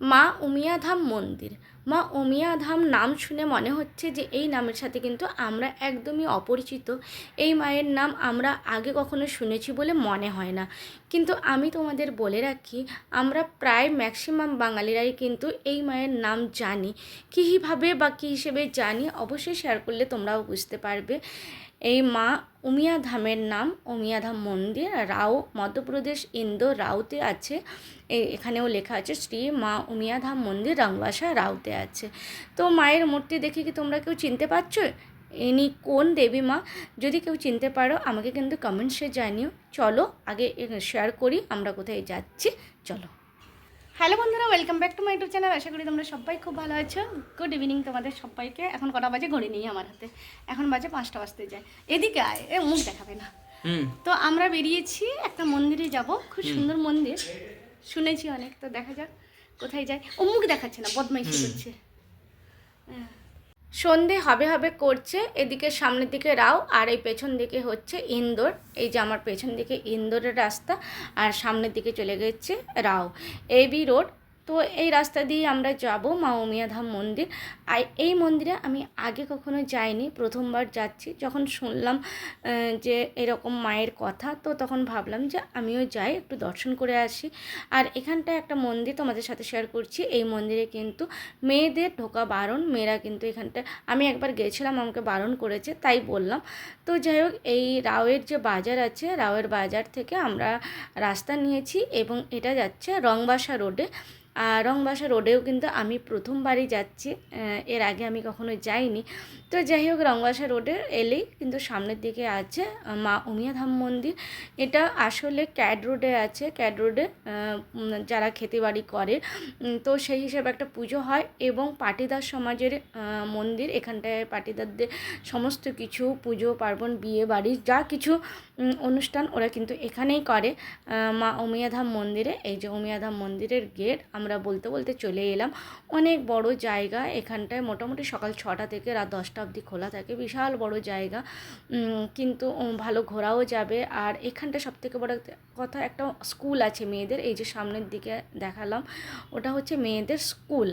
মা উমিয়াধাম মন্দির। মা উমিয়াধাম নাম শুনে মনে হচ্ছে যে এই নামের সাথে কিন্তু আমরা একদমই অপরিচিত। এই মায়ের নাম আমরা আগে কখনো শুনেছি বলে মনে হয় না। কিন্তু আমি তোমাদের বলে রাখি, আমরা প্রায় ম্যাক্সিমাম বাঙালিরাই কিন্তু এই মায়ের নাম জানি। কীভাবে বা কী হিসেবে জানি অবশ্যই শেয়ার করলে তোমরাও বুঝতে পারবে। এই মা উমিয়া ধামের নাম উমিয়া ধাম মন্দির। রাও মধ্যপ্রদেশ ইন্দোর রাউতে আছে। এখানেও লেখা আছে শ্রী মা উমিয়া ধাম মন্দির রংবাসা রাউতে আছে। তো মায়ের মূর্তি দেখে কি তোমরা কেউ চিনতে পারছ? ইনি কোন দেবী মা? যদি কেউ চিনতে পারো, আমাকে কিন্তু কমেন্টসে জানিও। চলো, আগে শেয়ার করি, আমরা কোথায় যাচ্ছি? চলো। হ্যালো বন্ধুরা welcome back to my YouTube channel আশা করি তোমরা সবাই খুব ভালো আছো। গুড ইভিনিং তোমাদের সবাইকে। এখন কটা বাজে? ঘড়ি নেই আমার হাতে। এখন বাজে পাঁচটা বাজতে যায়। এদিকে আয় এ মুখ দেখাবে না। তো আমরা বেরিয়েছি একটা মন্দিরে যাব। খুব সুন্দর মন্দির। শুনেছি অনেক। তো দেখা যাক কোথায় যায়। ও মুখ দেখাচ্ছে না বদমাইশি করছে। হ্যাঁ। সন্ধে হবে হবে করছে, এদিকে সামনের দিকে রাও আর এই পেছন দিকে হচ্ছে ইন্দোর। এই যে আমার পেছন দিকে ইন্দোরের রাস্তা, আর সামনের দিকে চলে গেছে রাও। এবি রোড তো এই রাস্তা দিয়ে আমরা যাব মা উমিয়াধাম মন্দির। আর এই মন্দিরে আমি আগে কখনো যাইনি, প্রথমবার যাচ্ছি। যখন শুনলাম যে এরকম মায়ের কথা, তো তখন ভাবলাম যে আমিও যাই, একটু দর্শন করে আসি। আর এখানটায় একটা মন্দির তোমাদের সাথে শেয়ার করছি, এই মন্দিরে কিন্তু মেয়েদের ঢোকা বারণ, মেয়েরা কিন্তু এখানটায়, আমি একবার গেছিলাম, আমাকে বারণ করেছে, তাই বললাম। তো যাই হোক, এই রাওয়ের যে বাজার আছে, রাওয়ের বাজার থেকে আমরা রাস্তা নিয়েছি এবং এটা যাচ্ছে রংবাসা রোডে। রংবাসা রোডেও কিন্তু আমি প্রথমবারই যাচ্ছি। এর আগে আমি কখনো যাইনি। তো যাই হোক, রংবাসা রোডে এলেই কিন্তু সামনের দিকে আছে মা উমিয়াধাম মন্দির। এটা আসলে ক্যাড রোডে আছে। ক্যাড রোডে যারা খেতেবাড়ি করে তো সেই হিসেবে একটা পুজো হয় এবং পাটিদার সমাজের মন্দির। এখানটায় পাটিদারদের সমস্ত কিছু, পুজো, পার্বণ, বিয়ে বাড়ি, যা কিছু অনুষ্ঠান ওরা কিন্তু এখানেই করে। মা উমিয়াধাম মন্দিরে, এই যে উমিয়াধাম মন্দিরের গেট আমরা বলতে বলতে চলে এলাম। অনেক বড় জায়গা এখানটায়। মোটামুটি সকাল ছটা থেকে রাত দশটা অবধি খোলা থাকে। বিশাল বড় জায়গা। কিন্তু ভালো ঘোরাও যাবে। আর এখানটা সবথেকে বড় কথা একটা স্কুল আছে মেয়েদের। এই যে সামনের দিকে দেখালাম, ওটা হচ্ছে মেয়েদের স্কুল।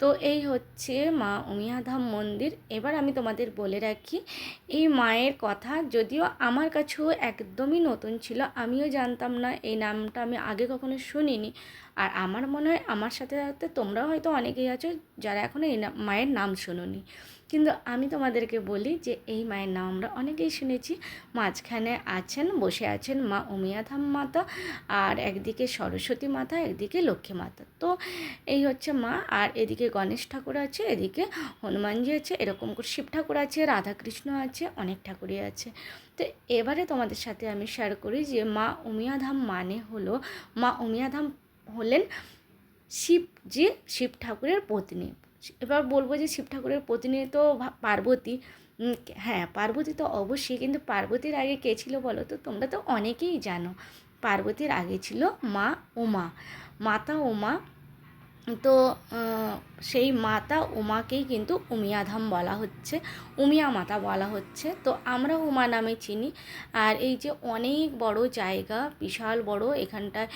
তো এই হচ্ছে মা উমিয়াধাম মন্দির। এবার আমি তোমাদের বলে রাখি, এই মায়ের কথা যদিও আমার কাছেও একদমই নতুন ছিল, আমিও জানতাম না। এই নামটা আমি আগে কখনো শুনিনি। আর আমার মনে হয় আমার সাথে সাথে তোমরাও হয়তো অনেকেই আছো যারা এখনও এই মায়ের নাম শোনোনি। কিন্তু আমি তোমাদেরকে বলি যে এই মায়ের নাম আমরা অনেকেই শুনেছি। মাঝখানে আছেন, বসে আছেন মা উমিয়াধাম মাতা আর একদিকে সরস্বতী মাতা, একদিকে লক্ষ্মী মাতা। তো এই হচ্ছে মা আর এদিকে গণেশ ঠাকুর আছে, এদিকে হনুমানজি আছে, এরকম করে শিব ঠাকুর আছে, রাধাকৃষ্ণ আছে, অনেক ঠাকুরই আছে। তো এবারে তোমাদের সাথে আমি শেয়ার করি যে মা উমিয়াধাম মানে হলো মা উমিয়াধাম হলেন শিবজি শিব ঠাকুরের পত্নী। এবার বলব যে শিব ঠাকুরের পত্নী তো পার্বতী। হ্যাঁ পার্বতী তো অবশ্যই, কিন্তু পার্বতীর আগে কে ছিল বলো তো? তোমরা তো অনেকেই জানো। পার্বতীর আগে ছিল মা উমা মাতা উমা তো সেই মাতা উমাকেই কিন্তু উমিয়াধাম বলা হচ্ছে, উমিয়া মাতা বলা হচ্ছে। তো আমরা উমা নামে চিনি। আর এই যে অনেক বড় জায়গা, বিশাল বড়, এখানটায়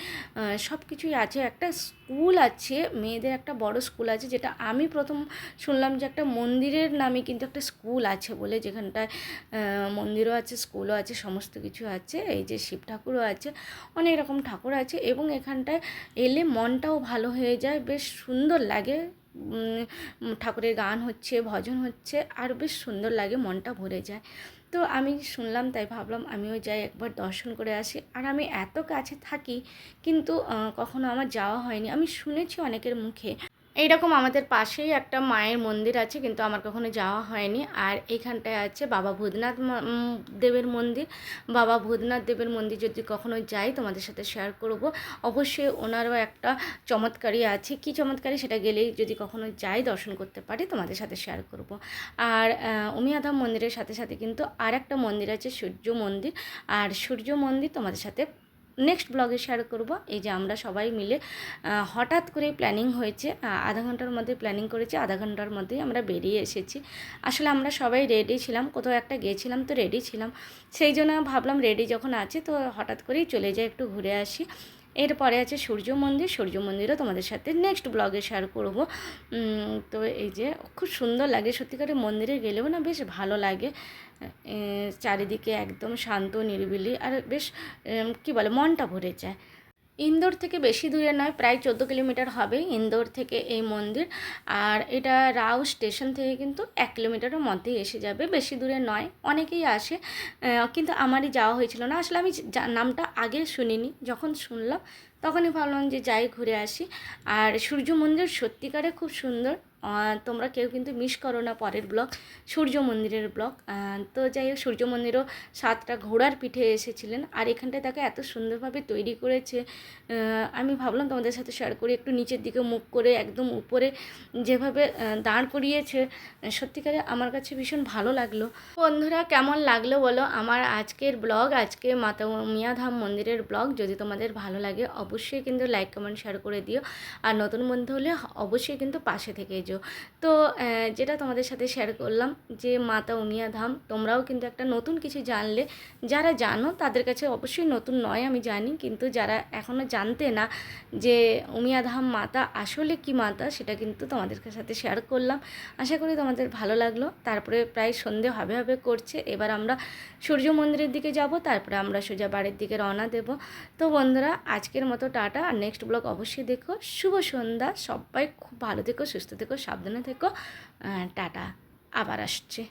সব কিছুই আছে। একটা স্কুল আছে, মেয়েদের একটা বড় স্কুল আছে, যেটা আমি প্রথম শুনলাম যে একটা মন্দিরের নামে কিন্তু একটা স্কুল আছে বলে, যেখানটায় মন্দিরও আছে, স্কুলও আছে, সমস্ত কিছু আছে। এই যে শিব ঠাকুরও আছে, অনেক রকম ঠাকুর আছে। এবং এখানটায় এলে মনটাও ভালো হয়ে যায়। বেশ সুন্দর লাগে। ঠাকুরের গান হচ্ছে, ভজন হচ্ছে, আর বেশ সুন্দর লাগে, মনটা ভরে যায়। তো আমি শুনলাম, তাই ভাবলাম আমিও যাই, একবার দর্শন করে আসি। আর আমি এত কাছে থাকি, কিন্তু কখনো আমার যাওয়া হয়নি। আমি শুনেছি অনেকের মুখে। এইরকম আমাদের পাশেই একটা মায়ের মন্দির আছে, কিন্তু আমার কখনো যাওয়া হয়নি। আর এইখানটায় আছে বাবা ভূতনাথ দেবের মন্দির। বাবা ভূতনাথ দেবের মন্দির যদি কখনো যাই, তোমাদের সাথে শেয়ার করব। অবশ্যই ওনারও একটা চমৎকারী আছে। কি চমৎকারী? সেটা গেলেই যদি কখনো যাই, দর্শন করতে পারি, তোমাদের সাথে শেয়ার করব। আর উমিয়াধাম মন্দিরের সাথে সাথে কিন্তু আর একটা মন্দির আছে, সূর্য মন্দির। আর সূর্য মন্দির তোমাদের সাথে নেক্সট ব্লগে শেয়ার করব। এই যে আমরা সবাই মিলে হঠাৎ করে প্ল্যানিং হয়েছে আধা ঘণ্টার মধ্যে প্ল্যানিং করেছি, আধা ঘণ্টার মধ্যেই আমরা বেরিয়ে এসেছি। আসলে আমরা সবাই রেডি ছিলাম, কোথাও একটা গিয়েছিলাম তো রেডি ছিলাম। সেই জন্য ভাবলাম রেডি যখন আছে তো হঠাৎ করেই চলে যাই, একটু ঘুরে আসি। এরপরে আছে সূর্য মন্দির, সূর্য মন্দিরও তোমাদের সাথে নেক্সট ব্লগে শেয়ার করব। তো এই যে খুব সুন্দর লাগে সত্যিকারের মন্দিরে গেলেও না বেশ ভালো লাগে। চারিদিকে একদম শান্ত, নিরিবিলি, আর বেশ কী বলে, মনটা ভরে যায়। ইন্দোর থেকে বেশি দূরে নয়, প্রায় চোদ্দ কিলোমিটার হবে ইন্দোর থেকে এই মন্দির। আর এটা রাও স্টেশন থেকে কিন্তু এক কিলোমিটারের মধ্যেই এসে যাবে। বেশি দূরে নয়, অনেকেই আসে। কিন্তু আমারই যাওয়া হয়েছিল না। আসলে আমি নামটা আগে শুনিনি। যখন শুনলাম, তখনই ভাবলাম যে যাই ঘুরে আসি। আর সূর্য মন্দির সত্যিকারে খুব সুন্দর। তোমরা কেউ কিন্তু মিস করো না পরের ব্লগ, সূর্য মন্দিরের ব্লগ। তো যাই হোক, সূর্য মন্দিরও সাতটা ঘোড়ার পিঠে এসেছিলেন আর এখানটায় তাকে এত সুন্দরভাবে তৈরি করেছে। আমি ভাবলাম তোমাদের সাথে শেয়ার করি, একটু নিচের দিকে মুখ করে, একদম উপরে যেভাবে দাঁড় করিয়েছে, সত্যিকারে আমার কাছে ভীষণ ভালো লাগল। বন্ধুরা, কেমন লাগল বলো? আমার আজকের ব্লগ, আজকে মাতা মিয়াধাম মন্দিরের ব্লগ, যদি তোমাদের ভালো লাগে অবশ্যই কিন্তু লাইক কমেন্ট শেয়ার করে দিও। আর নতুন বন্ধু হলে অবশ্যই কিন্তু পাশে থেকে তো যেটা তোমাদের সাথে শেয়ার করলাম যে, মাতা উমিয়া ধাম, তোমরাও কিন্তু একটা নতুন কিছু জানলে। যারা জানো, তাদের কাছে অবশ্যই নতুন নয়, আমি জানি। কিন্তু যারা এখনও জানতে না যে, উমিয়া ধাম মাতা আসলে কি মাতা, সেটা কিন্তু তোমাদের সাথে শেয়ার করলাম। আশা করি তোমাদের ভালো লাগল। তারপরে প্রায় সন্ধে হবে হবে করছে। এবার আমরা সূর্য মন্দিরের দিকে যাব। তারপরে আমরা সোজা বাড়ির দিকে রওনা দেব। তো বন্ধুরা, আজকের মতো টাটা। আর নেক্সট ব্লগ অবশ্যই দেখো। শুভ সন্ধ্যা। সবাই খুব ভালো থেকো, সুস্থ থেকো সাবধানে থেকো আহ, টাটা আবার আসছে